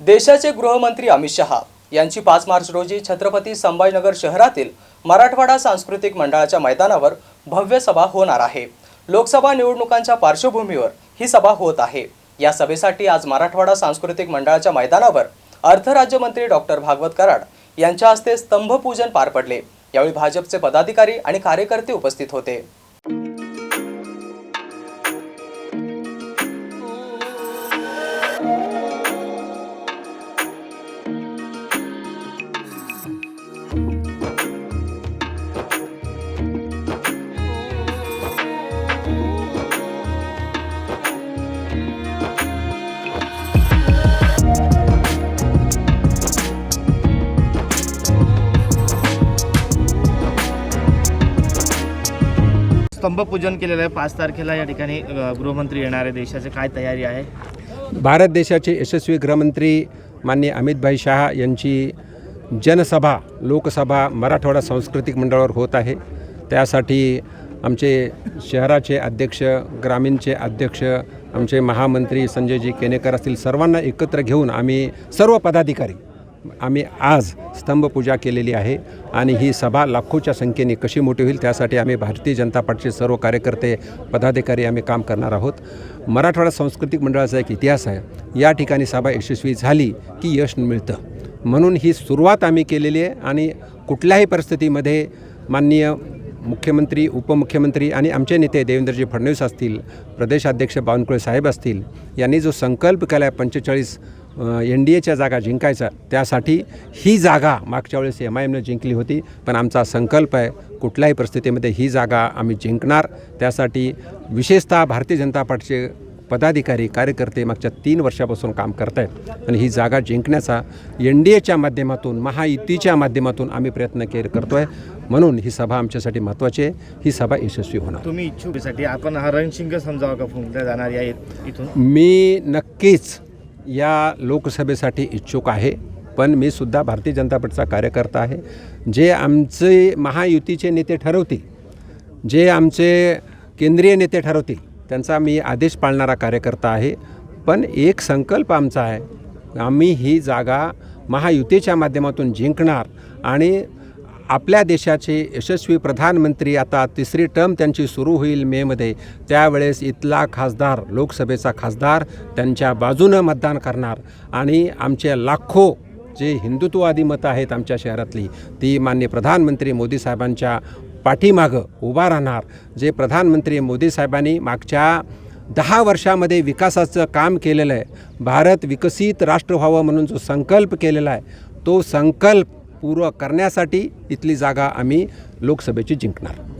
देशाचे गृहमंत्री अमित शहा यांची पाच मार्च रोजी छत्रपती संभाजीनगर शहरातील मराठवाडा सांस्कृतिक मंडळाच्या मैदानावर भव्य सभा होणार आहे. लोकसभा निवडणुकांच्या पार्श्वभूमीवर ही सभा होत आहे. या सभेसाठी आज मराठवाडा सांस्कृतिक मंडळाच्या मैदानावर अर्थराज्यमंत्री डॉक्टर भागवत कराड यांच्या हस्ते स्तंभपूजन पार पडले. यावेळी भाजपचे पदाधिकारी आणि कार्यकर्ते उपस्थित होते. स्तंभपूजन केलेलं आहे. पाच तारखेला या ठिकाणी गृहमंत्री येणार आहे. देशाची काय तयारी आहे? भारत देशाचे यशस्वी गृहमंत्री माननीय अमितभाई शहा यांची जनसभा लोकसभा मराठवाडा सांस्कृतिक मंडळावर होत आहे. त्यासाठी आमचे शहराचे अध्यक्ष ग्रामीणचे अध्यक्ष आमचे महामंत्री संजयजी केनेकर असतील सर्वांना एकत्र घेऊन आम्ही सर्व पदाधिकारी आम्ही आज स्तंभपूजा केलेली आहे आणि ही सभा लाखोच्या संख्येने कशी मोठी होईल त्यासाठी आम्ही भारतीय जनता पार्टीचे सर्व कार्यकर्ते पदाधिकारी आम्ही काम करणार आहोत. मराठवाडा सांस्कृतिक मंडळाचा एक इतिहास आहे. या ठिकाणी सभा यशस्वी झाली की यश मिळतं. म्हणून ही सुरुवात आम्ही केलेली आहे आणि कुठल्याही परिस्थितीमध्ये माननीय मुख्यमंत्री उपमुख्यमंत्री आणि आमचे नेते देवेंद्रजी फडणवीस असतील प्रदेशाध्यक्ष बावनकुळे साहेब असतील यांनी जो संकल्प केला आहे पंचेचाळीस एन डी एच्या जागा जिंकायचा त्यासाठी ही जागा मागच्या वेळेस एम आय एमनं जिंकली होती. पण आमचा संकल्प आहे कुठल्याही परिस्थितीमध्ये ही जागा आम्ही जिंकणार. त्यासाठी विशेषतः भारतीय जनता पार्टीचे पदाधिकारी कार्यकर्ते मागच्या तीन वर्षापासून काम करत आहेत आणि ही जागा जिंकण्याचा एन डी एच्या माध्यमातून महायुतीच्या माध्यमातून आम्ही प्रयत्न के करतो आहे म्हणून ही सभा आमच्यासाठी महत्त्वाची आहे. ही सभा यशस्वी होणार. तुम्ही इच्छुकसाठी आपण हा रणशिंग समजावा का? फुंकल्या जाणार या इथ- इथून? मी नक्कीच या लोकसभेसाठी इच्छुक आहे पण मी सुद्धा भारतीय जनता पक्षाचा कार्यकर्ता आहे. जे आमचे महायुतीचे नेते ठरवतील जे आमचे केंद्रीय नेते ठरवतील त्यांचा मी आदेश पाळणारा कार्यकर्ता आहे. पण एक संकल्प आमचा आहे आम्ही ही जागा महायुतीच्या माध्यमातून जिंकणार आणि आपल्या देशाचे यशस्वी प्रधानमंत्री आता तिसरी टर्म त्यांची सुरू होईल मेमध्ये. त्यावेळेस इथला खासदार लोकसभेचा खासदार त्यांच्या बाजूनं मतदान करणार. आणि आमचे लाखो जे हिंदुत्ववादी मतं आहेत आमच्या शहरातली ती मान्य प्रधानमंत्री मोदी साहेबांच्या पाठीमागं उभा राहणार. जे प्रधानमंत्री मोदी साहेबांनी मागच्या दहा वर्षामध्ये विकासाचं काम केलेलं आहे. भारत विकसित राष्ट्र व्हावं म्हणून जो संकल्प केलेला आहे तो संकल्प पूर्व करण्यासाठी इथली जागा आम्ही लोकसभेची जिंकणार.